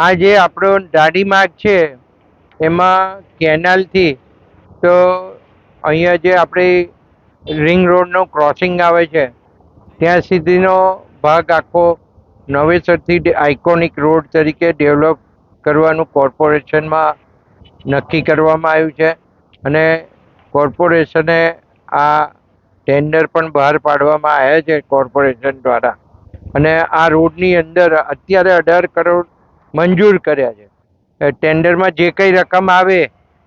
આ જે આપણો દાઢી માર્ગ છે, એમાં કેનાલથી, તો અહીંયા જે આપણી રિંગ રોડનો ક્રોસિંગ આવે છે, ત્યાં સુધીનો ભાગ આખો નવેસરથી આઇકોનિક રોડ તરીકે ડેવલપ કરવાનું કોર્પોરેશનમાં નક્કી કરવામાં આવ્યું છે, અને કોર્પોરેશને આ ટેન્ડર પણ બહાર પાડવામાં આવ્યા છે કોર્પોરેશન દ્વારા, અને આ રોડની અંદર અત્યારે અઢાર કરોડ મંજૂર કર્યા છે. ટેન્ડરમાં જે કંઈ રકમ આવે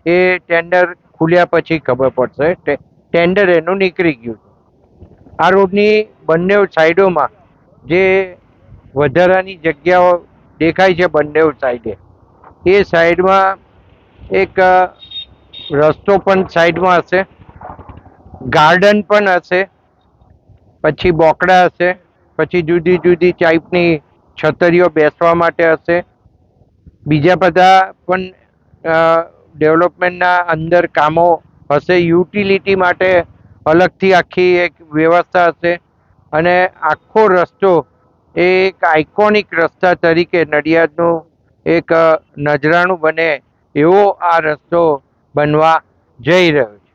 એ ટેન્ડર ખુલ્યા પછી ખબર પડશે. ટેન્ડર એનું નીકળી ગયું આ રોડની બંને સાઈડોમાં જે વધારાની જગ્યાઓ દેખાય છે બંને સાઈડે, એ સાઈડમાં એક રસ્તો પણ સાઈડમાં હશે, ગાર્ડન પણ હશે, પછી બોકડા હશે, પછી જુદી જુદી ટાઈપની છતરીઓ બેસવા માટે હશે બીજા બધા પણ ડેવલપમેન્ટના અંદર કામો હશે. યુટિલિટી માટે અલગથી આખી એક વ્યવસ્થા હશે. અને આખો રસ્તો એ એક આઇકોનિક રસ્તા તરીકે નડિયાદનું એક નજરાણું બને એવો આ રસ્તો બનવા જઈ રહ્યો છે.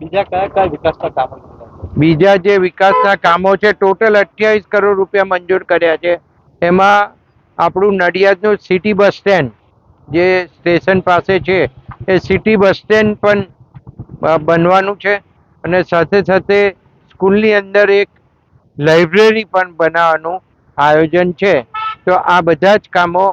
બીજા કયા કયા વિકાસના કામો? બીજા જે વિકાસના કામો છે ટોટલ અઠ્યાવીસ કરોડ રૂપિયા મંજૂર કર્યા છે. એમાં આપણું નડિયાદનું સિટી બસ સ્ટેન્ડ જે સ્ટેશન પાસે છે, એ સિટી બસ સ્ટેન્ડ પણ બનવાનું છે અને સાથે સાથે સ્કૂલની અંદર એક લાઇબ્રેરી પણ બનાવવાનું આયોજન છે. તો આ બધા જ કામો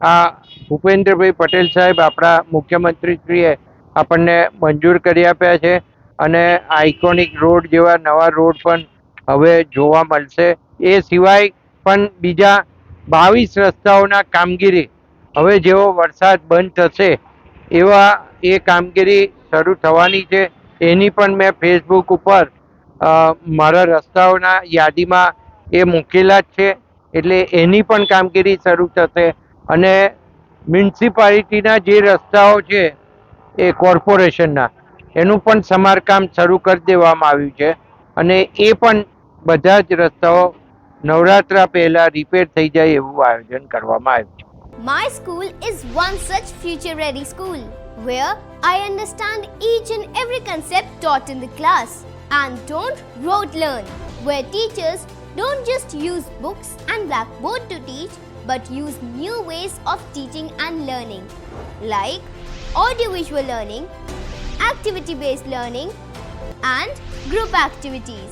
આ ભૂપેન્દ્રભાઈ પટેલ સાહેબ આપણા મુખ્યમંત્રીશ્રીએ આપણને મંજૂર કરી આપ્યા છે અને આઇકોનિક રોડ જેવા નવા રોડ પણ હવે જોવા મળશે. એ સિવાય પણ બીજા બાવીસ રસ્તાઓના કામગીરી. હવે જેવો વરસાદ બંધ થશે, એવા એ કામગીરી શરૂ થવાની છે. એની પણ મેં ફેસબુક ઉપર મારા રસ્તાઓના યાદીમાં એ મૂકેલા જ છે. એટલે એની પણ કામગીરી શરૂ થશે અને મ્યુનિસિપાલિટીના જે રસ્તાઓ છે, એ કોર્પોરેશનના, એનું પણ સમારકામ શરૂ કરી દેવામાં આવ્યું છે. અને એ પણ બધા જ રસ્તાઓ નવરાત્રા પહેલા રિપેર થઈ જાય એવું આયોજન કરવામાં આવ્યું છે My school is one such future ready school where I understand each and every concept taught in the class and don't rote learn, where teachers don't just use books and blackboard to teach but use new ways of teaching and learning like audiovisual learning, activity based learning, and group activities,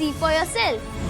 see for yourself.